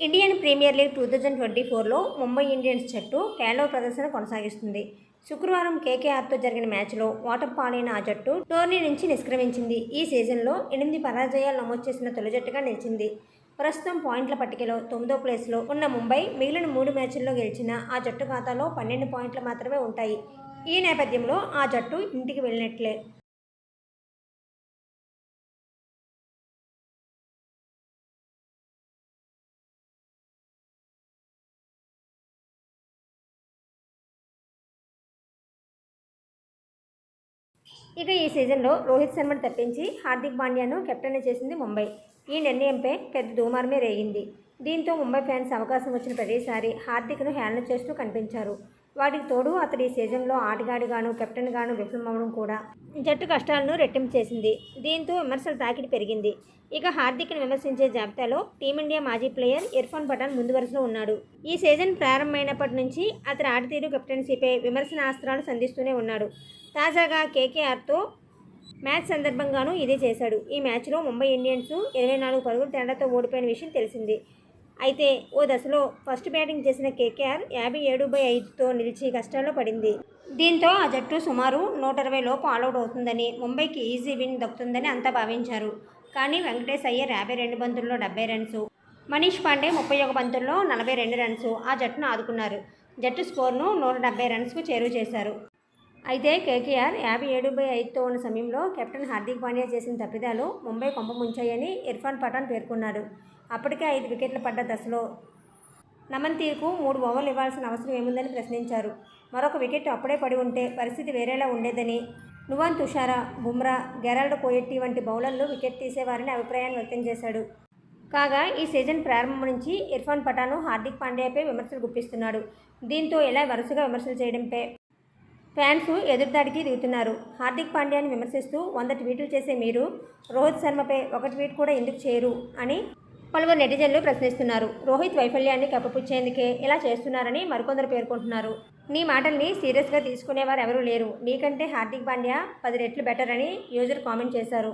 Indian Premier League two thousand twenty ఫోర్లో Mumbai Indians జట్టు కేలో ప్రదర్శన కొనసాగిస్తుంది. శుక్రవారం కేకేఆర్తో జరిగిన మ్యాచ్లో ఓటం పాలైన ఆ జట్టు టోర్నీ నుంచి నిష్క్రమించింది. ఈ సీజన్లో ఎనిమిది పరాజయాలు నమోదు చేసిన తొలి జట్టుగా నిలిచింది. ప్రస్తుతం పాయింట్ల పట్టికలో తొమ్మిదో ప్లేస్లో ఉన్న ముంబై మిగిలిన మూడు మ్యాచ్ల్లో గెలిచిన ఆ జట్టు ఖాతాలో పన్నెండు పాయింట్లు మాత్రమే ఉంటాయి. ఈ నేపథ్యంలో ఆ జట్టు ఇంటికి వెళ్ళినట్లే. ఇక ఈ సీజన్లో రోహిత్ శర్మను తప్పించి హార్దిక్ పాండ్యాను కెప్టెన్ చేసింది ముంబై. ఈ నిర్ణయంపై పెద్ద దుమారమే రేగింది. దీంతో ముంబై ఫ్యాన్స్ అవకాశం వచ్చిన ప్రతిసారి హార్దిక్ను హేళన చేస్తూ కనిపించారు. వాటికి తోడు అతడు ఈ సీజన్లో ఆటగాడిగాను కెప్టెన్గాను విఫలమవడం కూడా. జట్టు కష్టాలను రెట్టింపు చేసింది. దీంతో విమర్శల తాకిడి పెరిగింది. ఇక హార్దిక్ను విమర్శించే జాబితాలో టీమిండియా మాజీ ప్లేయర్ ఇర్ఫాన్ పఠాన్ ముందు వరుసలో ఉన్నాడు. ఈ సీజన్ ప్రారంభమైనప్పటి నుంచి అతని ఆటతీరు కెప్టెన్సీపై విమర్శనాస్త్రాలు సంధిస్తూనే ఉన్నాడు. తాజాగా కేకేఆర్తో మ్యాచ్ సందర్భంగానూ ఇదే చేశాడు. ఈ మ్యాచ్లో ముంబై ఇండియన్స్ ఇరవై నాలుగు పరుగులు తేడాతో ఓడిపోయిన విషయం తెలిసింది. అయితే ఓ దశలో ఫస్ట్ బ్యాటింగ్ చేసిన కేకేఆర్ యాభై ఏడు బై ఐదుతో నిలిచి కష్టాల్లో పడింది. దీంతో ఆ జట్టు సుమారు నూట ఇరవై లోపు ఆల్అౌట్ అవుతుందని ముంబైకి ఈజీ విన్ దక్కుతుందని అంతా భావించారు. కానీ వెంకటేష్ అయ్యర్ యాభై రెండు బంతుల్లో డెబ్బై రన్స్ మనీష్ పాండే ముప్పై ఒక బంతుల్లో నలభై రెండు రన్స్ ఆ జట్టును ఆదుకున్నారు. జట్టు స్కోర్ను నూట డెబ్బై రన్స్కు చేరువ చేశారు. అయితే కేకేఆర్ యాభై ఏడు బై ఐదుతో ఉన్న సమయంలో కెప్టెన్ హార్దిక్ పాండ్యా చేసిన తప్పిదాలు ముంబై కొంప ముంచాయని ఇర్ఫాన్ పఠాన్ పేర్కొన్నాడు అప్పటికే ఐదు వికెట్లు పడ్డ దశలో నమన్ తీర్కు మూడు ఓవర్లు ఇవ్వాల్సిన అవసరం ఏముందని ప్రశ్నించారు. మరొక వికెట్ అప్పుడే పడి ఉంటే పరిస్థితి వేరేలా ఉండేదని నువాన్ తుషారా బుమ్రా గెరాల్డ్ కోయెట్టి వంటి బౌలర్లు వికెట్ తీసేవారని అభిప్రాయాన్ని వ్యక్తం చేశాడు. కాగా ఈ సీజన్ ప్రారంభం నుంచి ఇర్ఫాన్ పఠాను హార్దిక్ పాండ్యాపై విమర్శలు గుప్పిస్తున్నాడు. దీంతో ఇలా వరుసగా విమర్శలు చేయడంపై ఫ్యాన్స్ ఎదురుదాడికి దిగుతున్నారు. హార్దిక్ పాండ్యాని విమర్శిస్తూ వంద ట్వీట్లు చేసే మీరు రోహిత్ శర్మపై ఒక ట్వీట్ కూడా ఎందుకు చేయరు అని పలువురు నెటిజన్లు ప్రశ్నిస్తున్నారు. రోహిత్ వైఫల్యాన్ని కప్పపుచ్చేందుకే ఇలా చేస్తున్నారని మరికొందరు పేర్కొంటున్నారు. నీ మాటల్ని సీరియస్గా తీసుకునేవారు ఎవరూ లేరు. నీకంటే హార్దిక్ పాండ్యా పది రెట్లు బెటర్ అని యూజర్ కామెంట్ చేశారు.